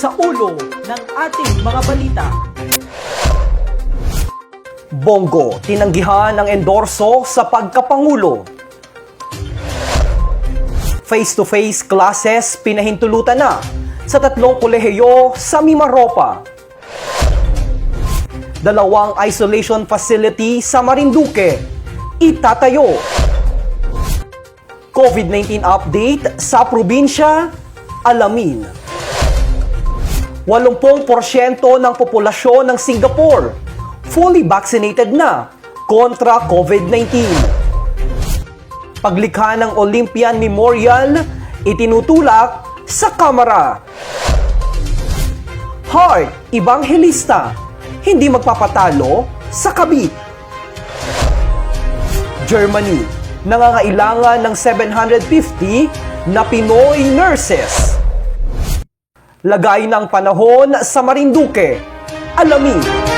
sa ulo ng ating mga balita. Bongo, tinanggihan ng endorso sa pagkapangulo. Face-to-face classes pinahintulutan na sa tatlong kolehiyo sa Mimaropa. Dalawang isolation facility sa Marinduque, itatayo. COVID-19 update sa probinsya, alamin. 80% ng populasyon ng Singapore fully vaccinated na kontra COVID-19. Paglikha ng Olympian Memorial, itinutulak sa Kamara. Heart, Evangelista, hindi magpapatalo sa kabit. Germany, nangangailangan ng 750 na Pinoy nurses. Lagay ng panahon sa Marinduque. Alamin.